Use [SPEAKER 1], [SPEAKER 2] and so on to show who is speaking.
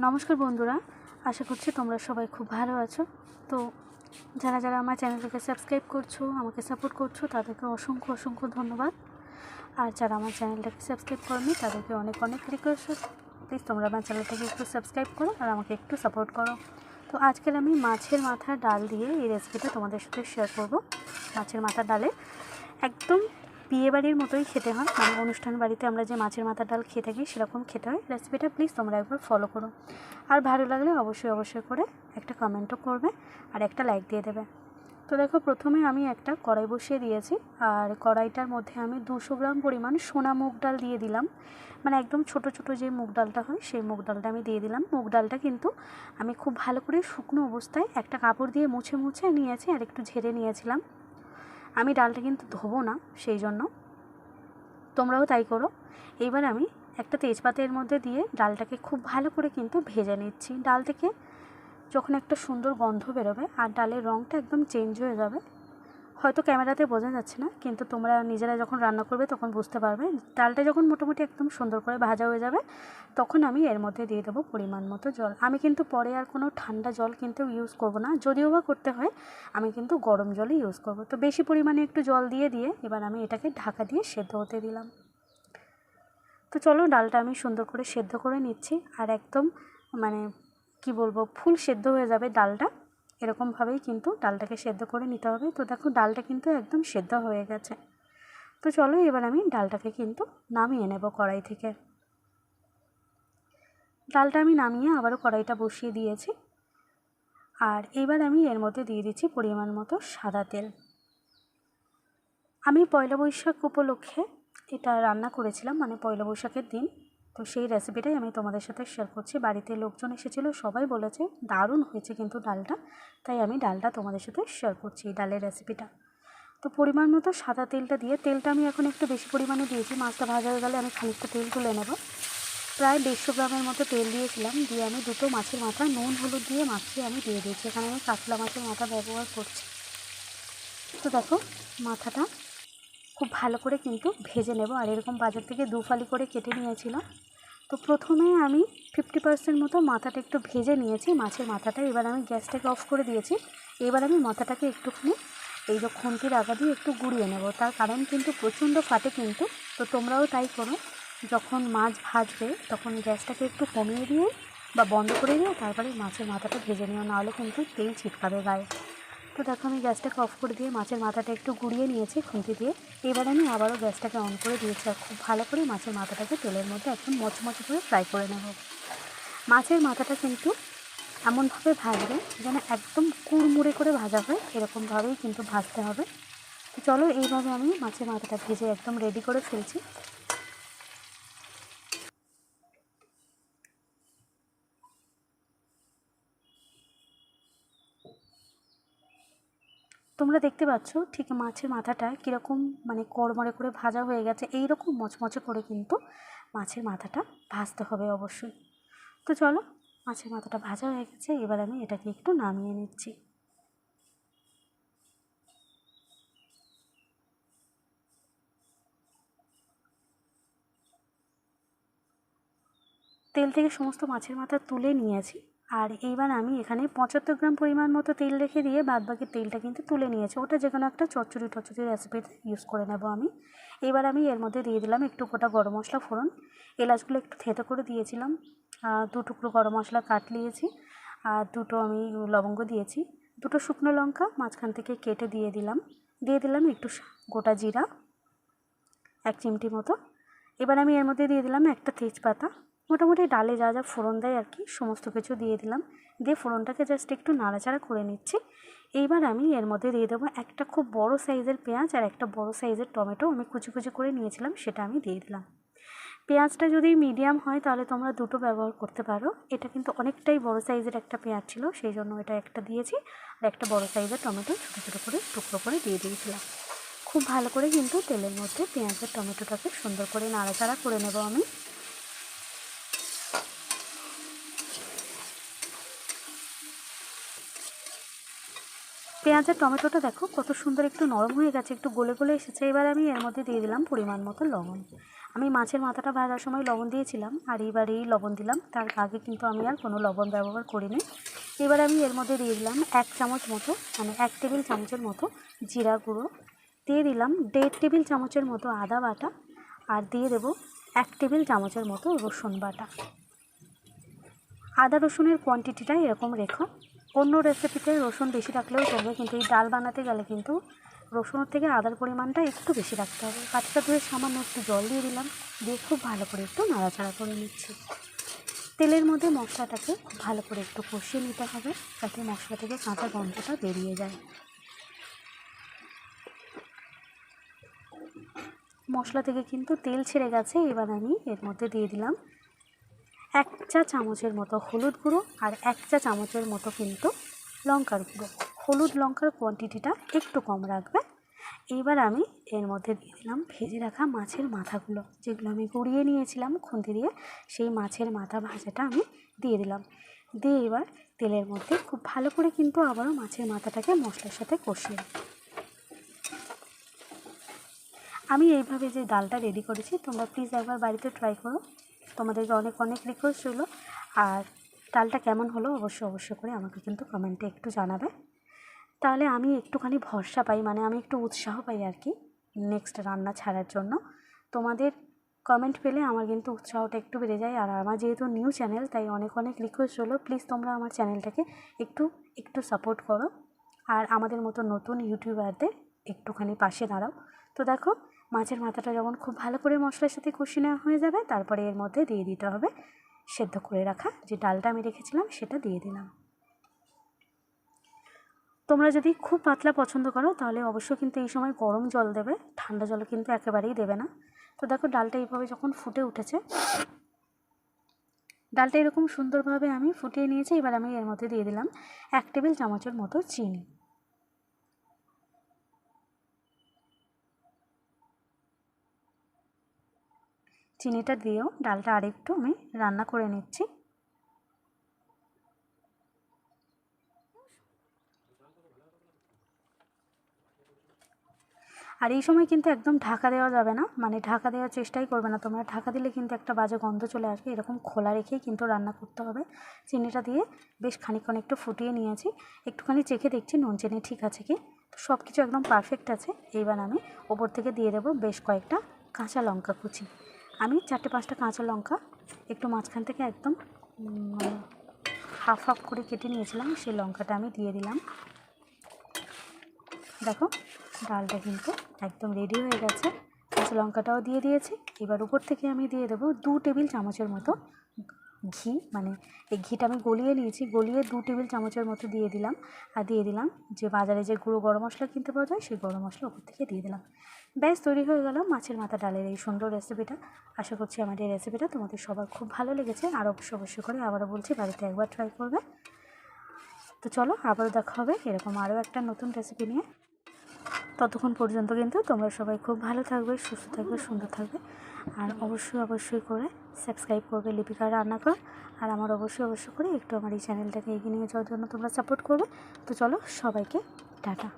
[SPEAKER 1] নমস্কার বন্ধুরা, আশা করছি তোমরা সবাই খুব ভালো আছো। তো যারা যারা আমার চ্যানেলটাকে সাবস্ক্রাইব করছ, আমাকে সাপোর্ট করছ, তাদেরকে অসংখ্য অসংখ্য ধন্যবাদ। আর যারা আমার চ্যানেলটাকে সাবস্ক্রাইব করেনি, তাদেরকে অনেক অনেক রিকোয়েস্ট প্লিজ তোমরা আমার চ্যানেলটাকে একটু সাবস্ক্রাইব করো আর আমাকে একটু সাপোর্ট করো। তো আজকের আমি মাছের মাথার ডাল দিয়ে এই রেসিপিটা তোমাদের সাথে শেয়ার করব। মাছের মাথার ডালে একদম বিয়েবাড়ির মতোই খেতে হয়। মানে অনুষ্ঠান বাড়িতে আমরা যে মাছের মাথার ডাল খেয়ে থাকি সেরকম খেতে হয়। রেসিপিটা প্লিজ তোমরা একবার ফলো করো। আর ভালো লাগলে অবশ্যই অবশ্যই করে একটা কমেন্টও করবে আর একটা লাইক দিয়ে দেবে। তো দেখো, প্রথমে আমি একটা কড়াই বসিয়ে দিয়েছি। আর কড়াইটার মধ্যে আমি দুশো গ্রাম পরিমাণ সোনা মুগ ডাল দিয়ে দিলাম। মানে একদম ছোট ছোট যে মুগ ডালটা হয়, সেই মুগ ডালটা আমি দিয়ে দিলাম। মুগ ডালটা কিন্তু আমি খুব ভালো করে শুকনো অবস্থায় একটা কাপড় দিয়ে মুছে মুছে নিয়েছি আর একটু ঝেড়ে নিয়েছিলাম। আমি ডালটা কিন্তু ধোবো না, সেই জন্য। তোমরাও তাই করো। এইবার আমি একটা তেজপাতের মধ্যে দিয়ে ডালটাকে খুব ভালো করে কিন্তু ভেজে নিচ্ছি। ডাল থেকে যখন একটা সুন্দর গন্ধ বেরোবে আর ডালের রঙটা একদম চেঞ্জ হয়ে যাবে হয়তো ক্যামেরাতে বোঝা যাচ্ছে না, কিন্তু তোমরা নিজেরা যখন রান্না করবে তখন বুঝতে পারবে। ডালটা যখন মোটামুটি একদম সুন্দর করে ভাজা হয়ে যাবে, তখন আমি এর মধ্যে দিয়ে দেবো পরিমাণ মতো জল। আমি কিন্তু পরে আর কোনো ঠান্ডা জল কিন্তু ইউজ করব না। যদিও বা করতে হয়, আমি কিন্তু গরম জলই ইউজ করব। তো বেশি পরিমাণে একটু জল দিয়ে দিয়ে এবার আমি এটাকে ঢাকা দিয়ে সেদ্ধ হতে দিলাম। তো চলো ডালটা আমি সুন্দর করে সেদ্ধ করে নিচ্ছি, আর একদম মানে কি বলব, ফুল সেদ্ধ হয়ে যাবে ডালটা। এরকমভাবেই কিন্তু ডালটাকে সেদ্ধ করে নিতে হবে। তো দেখো, ডালটা কিন্তু একদম সেদ্ধ হয়ে গেছে। তো চলো এবার আমি ডালটাকে কিন্তু নামিয়ে নেব কড়াই থেকে। ডালটা আমি নামিয়ে আবারও কড়াইটা বসিয়ে দিয়েছি। আর এবার আমি এর মধ্যে দিয়ে দিচ্ছি পরিমাণ মতো সাদা তেল। আমি পয়লা বৈশাখ উপলক্ষে এটা রান্না করেছিলাম মানে পয়লা বৈশাখের দিন। তো সেই রেসিপিটাই আমি তোমাদের সাথে শেয়ার করছি। বাড়িতে লোকজন এসেছিল, সবাই বলেছে দারুণ হয়েছে কিন্তু ডালটা। তাই আমি ডালটা তোমাদের সাথে শেয়ার করছি এই ডালের রেসিপিটা তো পরিমাণ মতো সাদা তেলটা দিয়ে, তেলটা আমি এখন একটু বেশি পরিমাণে দিয়েছি। মাছটা ভাজা হয়ে গেলে আমি খানিকটা তেল তুলে নেব। প্রায় দেড়শো গ্রামের মতো তেল দিয়েছিলাম। দিয়ে আমি দুটো মাছের মাথা, নুন, হলুদ দিয়ে মাখিয়ে আমি দিয়ে দিয়েছি। এখানে আমি কাতলা মাছের মাথা ব্যবহার করছি। তো দেখো, মাথাটা খুব ভালো করে কিন্তু ভেজে নেব। আর এরকম বাজার থেকে দু ফালি করে কেটে নিয়েছিলাম। তো প্রথমে আমি ফিফটি পার্সেন্ট মতো মাথাটা একটু ভেজে নিয়েছি, মাছের মাথাটা। এবার আমি গ্যাসটাকে অফ করে দিয়েছি। এবার আমি মাথাটাকে একটুখানি এই যে খুন্তির আগা দিয়ে একটু গুঁড়িয়ে নেব। তার কারণ কিন্তু প্রচণ্ড ফাটে কিন্তু, তো তোমরাও তাই করো। যখন মাছ ভাজবে, তখন গ্যাসটাকে একটু কমিয়ে দিয়ে বা বন্ধ করে দিয়ে তারপরে মাছের মাথাটা ভেজে নিও। নাহলে কিন্তু তেল ছিটকাবে গায়ে। তো দেখো, আমি গ্যাসটাকে অফ করে দিয়ে মাছের মাথাটা একটু গুঁড়িয়ে নিয়েছি খুন্তি দিয়ে। এবার আমি আবারও গ্যাসটাকে অন করে দিয়েছি আর খুব ভালো করে মাছের মাথাটাকে তেলের মধ্যে একদম মচমচে করে ফ্রাই করে নেব। মাছের মাথাটা কিন্তু এমনভাবে ভাজবে যেন একদম কুড়মুড়ে করে ভাজা হয়, এরকমভাবেই কিন্তু ভাজতে হবে। চলো, এইভাবে আমি মাছের মাথাটা ভেজে একদম রেডি করে ফেলছি। তোমরা দেখতে পাচ্ছ ঠিক মাছের মাথাটা কীরকম মানে কড়মড়ে করে ভাজা হয়ে গেছে। এই রকম মচমচে করে কিন্তু মাছের মাথাটা ভাজতে হবে অবশ্যই। তো চলো, মাছের মাথাটা ভাজা হয়ে গেছে, এবার আমি এটাকে একটু নামিয়ে নিচ্ছি। তেল থেকে সমস্ত মাছের মাথা তুলে নিয়েছি। আর এইবার আমি এখানে পঁচাত্তর গ্রাম পরিমাণ মতো তেল রেখে দিয়ে বাদ বাকি তেলটা কিন্তু তুলে নিয়েছি। ওটা যে কোনো একটা চচ্চড়ি টচ্চড়ি রেসিপিতে ইউজ করে নেব আমি। এবার আমি এর মধ্যে দিয়ে দিলাম একটু গোটা গরম মশলা ফোড়ন। এলাচগুলো একটু থেতো করে দিয়েছিলাম। দু টুকরো গরম মশলা কাট নিয়েছি। আর দুটো আমি লবঙ্গ দিয়েছি। দুটো শুকনো লঙ্কা মাঝখান থেকে কেটে দিয়ে দিলাম। দিয়ে দিলাম একটু গোটা জিরা, এক চিমটি মতো। এবার আমি এর মধ্যে দিয়ে দিলাম একটা তেজপাতা। মোটামুটি ডালে যা যা ফোড়ন দেয় আর কি, সমস্ত কিছু দিয়ে দিলাম। দিয়ে ফোড়নটাকে জাস্ট একটু নাড়াচাড়া করে নিচ্ছি। এইবার আমি এর মধ্যে দিয়ে দেবো একটা খুব বড় সাইজের পেঁয়াজ আর একটা বড় সাইজের টমেটো। আমি কুচি কুচি করে নিয়েছিলাম, সেটা আমি দিয়ে দিলাম। পেঁয়াজটা যদি মিডিয়াম হয়, তাহলে তোমরা দুটো ব্যবহার করতে পারো। এটা কিন্তু অনেকটাই বড় সাইজের একটা পেঁয়াজ ছিল, সেই জন্য এটা একটা দিয়েছি। আর একটা বড় সাইজের টমেটো, ছোটো ছোটো করে টুকরো করে দিয়ে দিয়েছিলাম। খুব ভালো করে কিন্তু তেলের মধ্যে পেঁয়াজের টমেটোটাকে সুন্দর করে নাড়াচাড়া করে নেব আমি। পেঁয়াজের টমেটোটা দেখো, কত সুন্দর একটু নরম হয়ে গেছে, একটু গলে গলে এসেছে। এবার আমি এর মধ্যে দিয়ে দিলাম পরিমাণ মতো লবণ। আমি মাছের মাথাটা ভাজার সময় লবণ দিয়েছিলাম, আর এইবারেই লবণ দিলাম। তার আগে কিন্তু আমি আর কোনো লবণ ব্যবহার করিনি। এবার আমি এর মধ্যে দিয়ে দিলাম এক চামচ মতো মানে এক টেবিল চামচের মতো জিরা গুঁড়ো। দিয়ে দিলাম দেড় টেবিল চামচের মতো আদা বাটা, আর দিয়ে দেবো এক টেবিল চামচের মতো রসুন বাটা। আদা রসুনের কোয়ান্টিটিটা এরকম রেখো। অন্য রেসিপিতে রসুন বেশি রাখলেও চলবে, কিন্তু এই ডাল বানাতে গেলে কিন্তু রসুনের থেকে আদার পরিমাণটা একটু বেশি রাখতে হবে। কাঁচটা ধুয়ে সামান্য একটু জল দিয়ে দিলাম, দিয়ে খুব ভালো করে একটু নাড়াচাড়া করে নিচ্ছি। তেলের মধ্যে মশলাটাকে ভালো করে একটু কষিয়ে নিতে হবে, যাতে মশলা থেকে কাঁচা গন্ধটা বেরিয়ে যায়। মশলা থেকে কিন্তু তেল ছেড়ে গেছে, এবার আমি এর মধ্যে দিয়ে দিলাম এক চা চামচের মতো হলুদ গুঁড়ো আর এক চা চামচের মতো কিন্তু লঙ্কার গুঁড়ো। হলুদ লঙ্কার কোয়ান্টিটিটা একটু কম রাখবে। এইবার আমি এর মধ্যে দিয়ে দিলাম ভেজে রাখা মাছের মাথাগুলো, যেগুলো আমি গুঁড়িয়ে নিয়েছিলাম খুন্তি দিয়ে, সেই মাছের মাথা ভাজাটা আমি দিয়ে দিলাম। দিয়ে এবার তেলের মধ্যে খুব ভালো করে কিন্তু আবারও মাছের মাথাটাকে মশলার সাথে কষিয়ে। আমি এইভাবে যে ডালটা রেডি করেছি, তোমরা প্লিজ একবার বাড়িতে ট্রাই করো। তোমাদেরকে অনেক অনেক রিকোয়েস্ট রইল। আর ডালটা কেমন হলো অবশ্যই অবশ্যই করে আমাকে কিন্তু কমেন্টে একটু জানাবে। তাহলে আমি একটুখানি ভরসা পাই মানে আমি একটু উৎসাহ পাই আর কি নেক্সট রান্না ছাড়ার জন্য। তোমাদের কমেন্ট পেলে আমার কিন্তু উৎসাহটা একটু বেড়ে যায়। আর আমার যেহেতু নিউ চ্যানেল তাই অনেক অনেক রিকোয়েস্ট হলো প্লিজ তোমরা আমার চ্যানেলটাকে একটু একটু সাপোর্ট করো। আর আমাদের মতো নতুন ইউটিউবারদের একটুখানি পাশে দাঁড়াও। তো দেখো মাছের মাথাটা যখন খুব ভালো করে মশলার সাথে কষিয়ে নেওয়া হয়ে যাবে, তারপরে এর মধ্যে দিয়ে দিতে হবে সেদ্ধ করে রাখা যে ডালটা আমি রেখেছিলাম, সেটা দিয়ে দিলাম। তোমরা যদি খুব পাতলা পছন্দ করো, তাহলে অবশ্যই কিন্তু এই সময় গরম জল দেবে, ঠান্ডা জল কিন্তু একেবারেই দেবে না। তো দেখো, ডালটা এইভাবে যখন ফুটে উঠেছে, ডালটা এরকম সুন্দরভাবে আমি ফুটিয়ে নিয়েছি, এবার আমি এর মধ্যে দিয়ে দিলাম এক টেবিল চামচের মতো চিনি। চিনিটা দিয়েও ডালটা আরেকটু আমি রান্না করে নিচ্ছি। আর এই সময় কিন্তু একদম ঢাকা দেওয়া যাবে না মানে ঢাকা দেওয়ার চেষ্টাই করবে না তোমরা। ঢাকা দিলে কিন্তু একটা বাজে গন্ধ চলে আসবে, এরকম খোলা রেখেই কিন্তু রান্না করতে হবে। চিনিটা দিয়ে বেশ খানিকক্ষণ একটু ফুটিয়ে নিয়েছি, একটুখানি চেখে দেখছি নুন চিনি ঠিক আছে কি। তো সব কিছু একদম পারফেক্ট আছে, এইবার আমি ওপর থেকে দিয়ে দেবো বেশ কয়েকটা কাঁচা লঙ্কা কুচি। আমি চারটে পাঁচটা কাঁচা লঙ্কা একটু মাঝখান থেকে একদম মানে হাফ হাফ করে কেটে নিয়েছিলাম, সেই লঙ্কাটা আমি দিয়ে দিলাম। দেখো, ডালটা কিন্তু একদম রেডি হয়ে গেছে। কাঁচা লঙ্কাটাও দিয়ে দিয়েছি। এবার উপর থেকে আমি দিয়ে দেবো দু টেবিল চামচের মতো ঘি মানে এই ঘিটা আমি গলিয়ে নিয়েছি, গলিয়ে দু টেবিল চামচের মতো দিয়ে দিলাম। আর দিয়ে দিলাম যে বাজারে যে গুঁড়ো গরম মশলা কিনতে পাওয়া যায়, সেই গরম মশলা উপর থেকে দিয়ে দিলাম। ব্যাস, তৈরি হয়ে গেল মাছের মাথা ডালের এই সুন্দর রেসিপিটা আশা করছি আমার এই রেসিপিটা তোমাদের সবার খুব ভালো লেগেছে। আর অবশ্যই অবশ্যই করে আবারও বলছি, বাড়িতে একবার ট্রাই করবে। তো চলো, আবারও দেখা হবে এরকম আরও একটা নতুন রেসিপি নিয়ে। ততক্ষণ পর্যন্ত কিন্তু তোমরা সবাই খুব ভালো থাকবে, সুস্থ থাকবে, সুন্দর থাকবে। আর অবশ্যই অবশ্যই করে সাবস্ক্রাইব করবে লিপিকা রান্নাঘর আর আমার অবশ্যই অবশ্যই করে একটু আমার এই চ্যানেলটাকে এগিয়ে নিয়ে যাওয়ার জন্য তোমরা সাপোর্ট করবে। তো চলো, সবাইকে টাটা।